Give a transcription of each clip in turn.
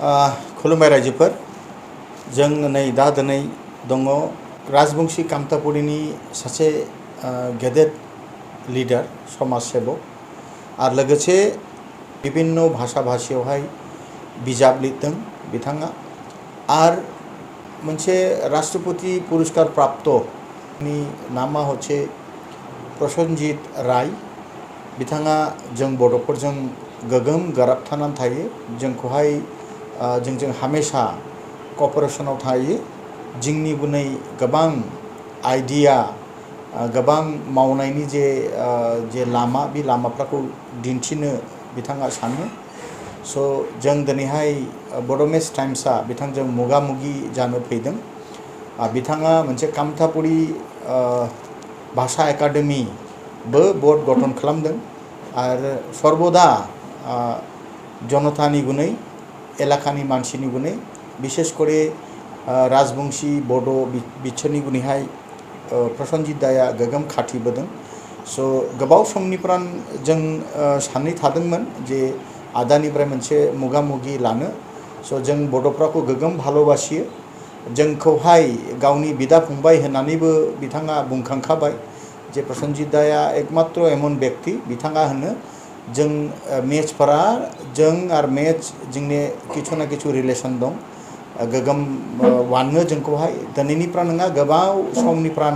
खुलुमबाय रायजोफोर जों नै दा दिनै दङ राजबंशी कामतापुरिनि सासे गेदेर लिडार समाज सेबक आरो लोगोसे बिभिन्न' भाषा भाषीयावहाय बिजाब लिरदों बिथाङा आरो मोनसे राष्ट्रपति पुरस्कार प्राप्तनि नामा हচ্ছে प्रसनजित राय बिथाङा जों बड'फोरजों गोगोम गोराबथानानै थायो जोंखौहाय ओ जोंजों हामेशा कपारेसनाव थायो जोंनि गुनै गोबां आइडिया ओ गोबां मावनायनि जे ओ जे लामा बे लामाफोरखौ दिन्थिनो बिथाङा सानो स' जों दिनैहाय बड' मेस टाइम्सआ बिथांजों मोगा मोगि जानो फैदों आ बिथाङा मोनसे कामतापुरि ओ भाषा एकाडेमिबो बर्ड गठन खालामदों आरो सर्बदा ओ जनतानि गुनै एलाकानि मानसिनि गुनै बिसेस करे ओ राजबंशी बड' बिसोरनि गुनैहाय ओ प्रसन्नजित दाया गोगोम खाथिबोदों स' गोबाव समनिफ्राय जों ओ साननै थादोंमोन जे आदानिफ्राय मोनसे मोगा मोगि लानो स' जों बड'फ्राखौ गोगोम भाल'बासियो जोंखौहाय गावनि बिदा फंबाय होननानैबो बिथाङा बुंखांखाबाय जे प्रसन्नजित दाया एकमात्र एमन बेक्ति बिथाङा होनो जों ओ मेचफोरा जों आरो मेच जोंनि किछु ना किछु रिलेसन दं ओ गोगोम ओ वानो जोंखौहाय दिनैनिफ्राय नङा गोबाव समनिफ्राय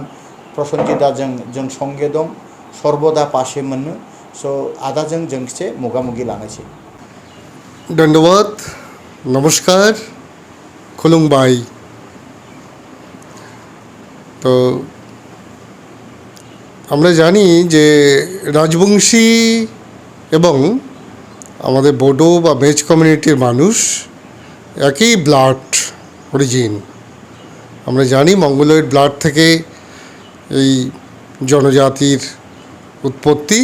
प्रसन्नजित दाजों जों संगे दं सर्बदा पासे मोनो स' आदाजों जों एसे मोगा मोगि लानोसै ধন্যবাদ নমস্কার খুলুংবাই তো আমরা জানি যে রাজবংশী এবং আমাদের বোডো বা মেজ কমিউনিটির মানুষ একই ব্লাড অরিজিন। আমরা জানি মঙ্গলয়েড ব্লাড থেকে এই জনজাতির উৎপত্তি।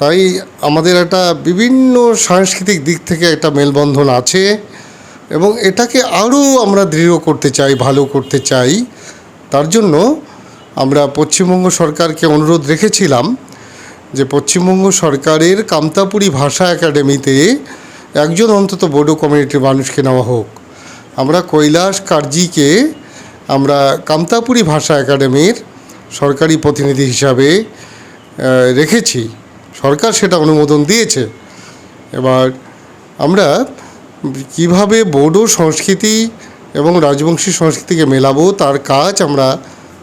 তাই আমাদের একটা বিভিন্ন সাংস্কৃতিক দিক থেকে একটা মেলবন্ধন আছে এবং এটাকে আরও আমরা দৃঢ় করতে চাই, ভালো করতে চাই। তার জন্য আমরা পশ্চিমবঙ্গ সরকারকে অনুরোধ রেখেছিলাম যে পশ্চিমবঙ্গ সরকারের কামতাপুরি ভাষা একাডেমিতে একজন অন্তত বোডো কমিউনিটির মানুষকে নেওয়া হোক। আমরা কৈলাস কার্জিকে আমরা কামতাপুরি ভাষা একাডেমির সরকারি প্রতিনিধি হিসাবে রেখেছি। সরকার সেটা অনুমোদন দিয়েছে। এবার আমরা কীভাবে বোডো সংস্কৃতি এবং রাজবংশী সংস্কৃতিকে মেলাবো, তার কাজ আমরা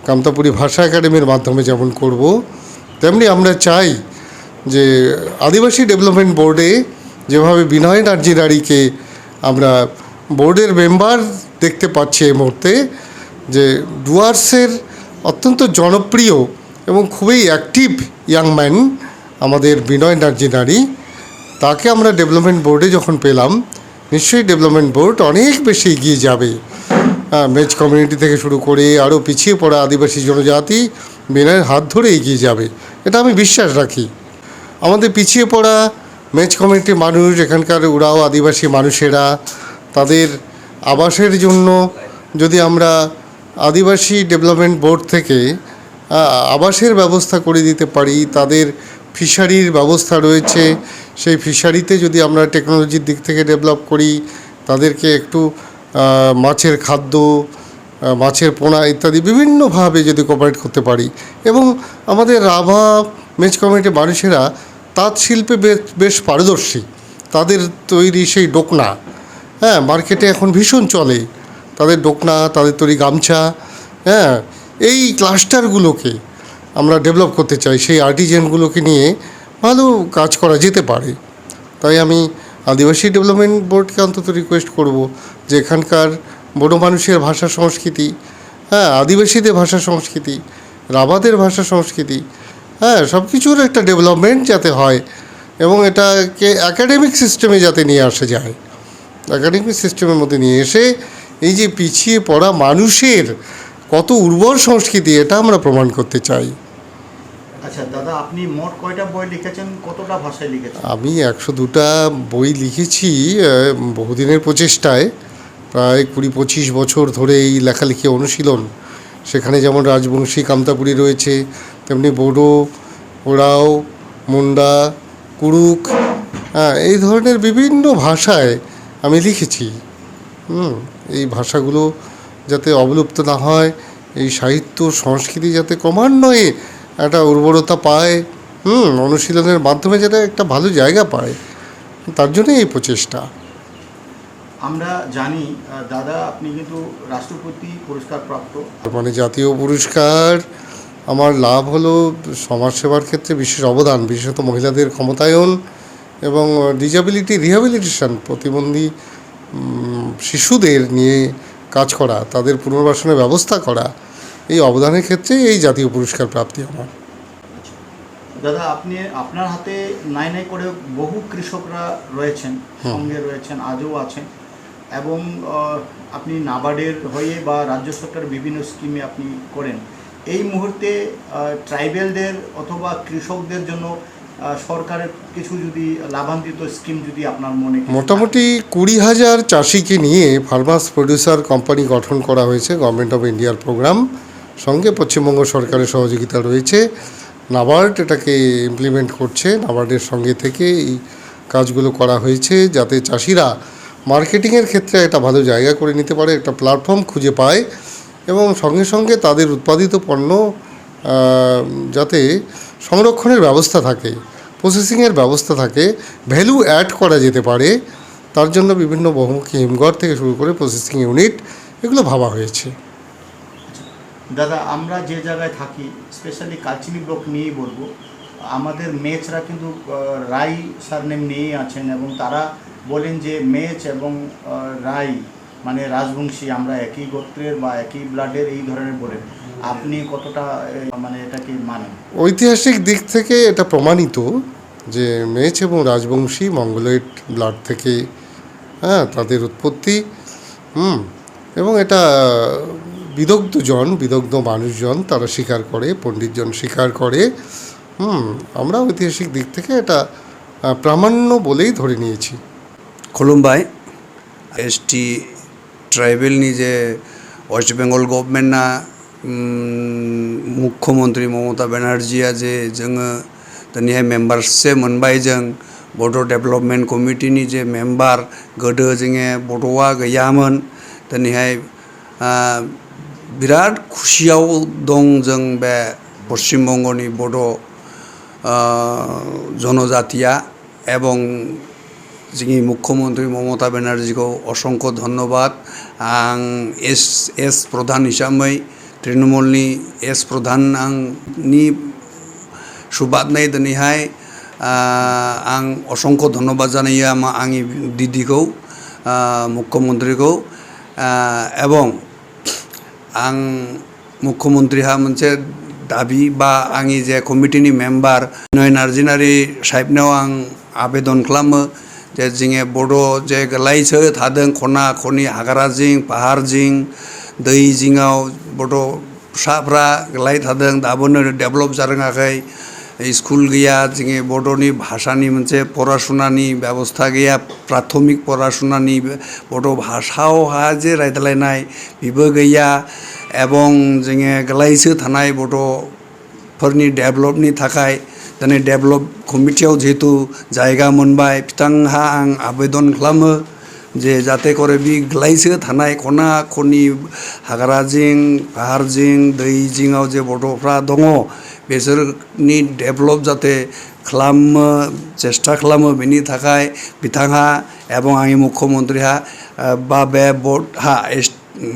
কামতাপুরি ভাষা একাডেমির মাধ্যমে যেমন করব তেমনি আমরা চাই যে আদিবাসী ডেভেলপমেন্ট বোর্ডে যেভাবে বিনয় নার্জিরারিকে আমরা বোর্ডের মেম্বার দেখতে পাচ্ছি এই মুহূর্তে, যে ডুয়ার্সের অত্যন্ত জনপ্রিয় এবং খুবই অ্যাক্টিভ ইয়াং ম্যান আমাদের বিনয় নার্জিনারি তাকে আমরা ডেভেলপমেন্ট বোর্ডে যখন পেলাম, নিশ্চয়ই ডেভেলপমেন্ট বোর্ড অনেক বেশি এগিয়ে যাবে। মেজ কমিউনিটি থেকে শুরু করে আরও পিছিয়ে পড়া আদিবাসী জনজাতি বিনয়ের হাত ধরে এগিয়ে যাবে। এটা আমি বিশ্বাস রাখি। আমাদের পিছিয়ে পড়া মেজ কমিউনিটির মানুষ, এখানকার উড়াও আদিবাসী মানুষেরা, তাদের আবাসের জন্য যদি আমরা আদিবাসী ডেভেলপমেন্ট বোর্ড থেকে আবাসের ব্যবস্থা করে দিতে পারি, তাদের ফিশারির ব্যবস্থা রয়েছে, সেই ফিশারিতে যদি আমরা টেকনোলজির দিক থেকে ডেভেলপ করি, তাদেরকে একটু মাছের খাদ্য মাছের পোনা ইত্যাদি বিভিন্নভাবে যদি কোপারেট করতে পারি এবং আমাদের রাভা মেজ কমিউনিটির মানুষেরা তাঁত শিল্পে বেশ বেশ পারদর্শী। তাদের তৈরি সেই ডোকনা হ্যাঁ মার্কেটে এখন ভীষণ চলে। তাদের ডোকনা, তাদের তৈরি গামছা হ্যাঁ এই ক্লাস্টারগুলোকে আমরা ডেভেলপ করতে চাই, সেই আর্টিজেনগুলোকে নিয়ে ভালো কাজ করা যেতে পারে। তাই আমি আদিবাসী ডেভেলপমেন্ট বোর্ডকে অন্তত রিকোয়েস্ট করব যে এখানকার বড় মানুষের ভাষা সংস্কৃতি হ্যাঁ আদিবাসীদের ভাষা সংস্কৃতি রাবাদের ভাষা সংস্কৃতি হ্যাঁ সব কিছুর একটা ডেভেলপমেন্ট যাতে হয় এবং এটাকে একাডেমিক সিস্টেমে যাতে নিয়ে আসা যায়। একাডেমিক সিস্টেমের মধ্যে নিয়ে এসে এই যে পিছিয়ে পড়া মানুষের কত উর্বর সংস্কৃতি এটা আমরা প্রমাণ করতে চাই। আচ্ছা দাদা আপনি মোট কয়টা বই লিখেছেন? কতটা ভাষায় লিখেছেন? আমি একশো দুটা বই লিখেছি বহুদিনের প্রচেষ্টায়। প্রায় কুড়ি পঁচিশ বছর ধরে এই লেখালেখি অনুশীলন। সেখানে যেমন রাজবংশী কামতাপুরি রয়েছে, তেমনি বোডো, ওরাও, মুন্ডা, কুরুক হ্যাঁ এই ধরনের বিভিন্ন ভাষায় আমি লিখেছি। হুম, এই ভাষাগুলো যাতে অবলুপ্ত না হয়, এই সাহিত্য সংস্কৃতি যাতে ক্রমান্বয়ে একটা উর্বরতা পায়, হুম, অনুশীলনের মাধ্যমে যাতে একটা ভালো জায়গা পায়, তার জন্যই এই প্রচেষ্টা। আমরা জানি দাদা আপনি কিন্তু রাষ্ট্রপতি পুরস্কার প্রাপ্ত। মানে জাতীয় পুরস্কার আমার লাভ হলো সমাজসেবার ক্ষেত্রে বিশেষ অবদান বিশেষত মহিলাদের ক্ষমতায়ন এবং ডিজাবিলিটি রিহ্যাবিলিটেশন প্রতিবন্ধী শিশুদের নিয়ে কাজ করা তাদের পুনর্বাসনের ব্যবস্থা করা এই অবদানের ক্ষেত্রে এই জাতীয় পুরস্কার প্রাপ্তি আমার। দাদা আপনি আপনার হাতে নাই নাই করে বহু কৃষকরা রয়েছেন সঙ্গে রয়েছেন আজও আছেন। এবং আপনি নাবার্ডের হয়ে বা রাজ্য সরকারের বিভিন্ন স্কিমে আপনি করেন। এই মুহূর্তে ট্রাইবেলদের অথবা কৃষকদের জন্য সরকারের কিছু যদি লাভান্বিত স্কিম যদি আপনার মনে মোটামুটি কুড়ি হাজার চাষিকে নিয়ে ফার্মাস প্রডিউসার কোম্পানি গঠন করা হয়েছে গভর্নমেন্ট অফ ইন্ডিয়ার প্রোগ্রাম সঙ্গে পশ্চিমবঙ্গ সরকারের সহযোগিতা রয়েছে। নাবার্ড এটাকে ইমপ্লিমেন্ট করছে। নাবার্ডের সঙ্গে থেকে এই কাজগুলো করা হয়েছে, যাতে চাষিরা মার্কেটিংয়ের ক্ষেত্রে একটা ভালো জায়গা করে নিতে পারে, একটা প্ল্যাটফর্ম খুঁজে পায় এবং সঙ্গে সঙ্গে তাদের উৎপাদিত পণ্য যাতে সংরক্ষণের ব্যবস্থা থাকে প্রসেসিংয়ের ব্যবস্থা থাকে ভ্যালু অ্যাড করা যেতে পারে। তার জন্য বিভিন্ন বহুমুখী হিমঘর থেকে শুরু করে প্রসেসিং ইউনিট এগুলো ভাবা হয়েছে। দাদা, আমরা যে জায়গায় থাকি স্পেশালি কালচিনি ব্লক নিয়েই বলব, আমাদের মেচরা কিন্তু রাই সারনেম নিয়েই আছেন এবং তারা বলেন যে মেচ এবং রাই মানে রাজবংশী, আমরা একই গোত্রের বা একই ব্লাডের এই ধরনের বলেন আপনি কতটা মানে এটাকে মানেন? ঐতিহাসিক দিক থেকে এটা প্রমাণিত যে মেচ এবং রাজবংশী মঙ্গলয়েড ব্লাড থেকে হ্যাঁ তাদের উৎপত্তি। হুম, এবং এটা বিদগ্ধজন বিদগ্ধ মানুষজন তারা স্বীকার করে, পণ্ডিতজন স্বীকার করে। হুম, আমরা ঐতিহাসিক দিক থেকে এটা প্রামাণ্য বলেই ধরে নিয়েছি। खुलुमबाय एस टि ट्राइबेलनि जे वेस्ट बेंगल गभर्नमेन्टआ मुख्यमन्त्रि ममता बेनार्जिया जे जोङो दिनैहाय मेम्बारशिप मोनबाय जों बड' डेभेलपमेन्ट कमिटिनि जे मेम्बार गोदो जोङो बड'आ गैयामोन दिनैहाय आ, बिराद खुसियाव दं जों बे पश्चिम बंगनि बड' आ, जनजातिया এবং जोंनि मुख्यमन्त्रि ममता बेनार्जीखौ असंख्य धन्यबाद आं एस एस प्रधान हिसाबै तृणमूलनि एस प्रधान आंनि सुबादनाय दिनैहाय आ, आं असंख्य धन्यबाद जानायो आं- आंनि दिदिखौ आ, मुख्यमन्त्रिखौ आ, এবং आं मुख्यमन्त्रिहा मोनसे दाबि बा आंनि जे कमिटिनि मेम्बार नय नार्जिनारि साहेबनाव आं आबेदन खालामो जे जोङो बड' जे गोलायसो थादों खना खनि हाग्रा जिं पाहार जिं दै जिङाव बड' फिसाफ्रा गोलाय थादों दाबोनो डेभेलप जारोङाखै स्कुल गैया जोङो बड'नि भाषानि मोनसे फरासुनानि बेबस्था गैया प्राथमिक फरासुनानि बड' भाषायावहा जे रायज्लायनाय बेबो गैया এবং जोङो गोलायसो थानाय बड'फोरनि डेभेलपनि थाखाय दिनै डेभेलप कमिटियाव जिहेतु जायगा मोनबाय बिथांहा आं आबेदन खालामो जे जाहाथे करे बि ग्लायसो थानाय खना खनि हाग्रा जिं फाहार जिं दै जिङाव जे बड'फ्रा दङ बेसोरनि डेभेलप जाहाथे खालामो চেষ্টা खालामो बेनि थाखाय बिथाङा एबं आंनि मुख्यमन्त्रीहा बा बे बर्डहा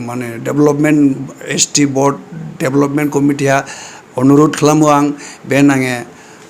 माने development S T bird development कमिटिया অনুরোধ खालामो आं बे नाङे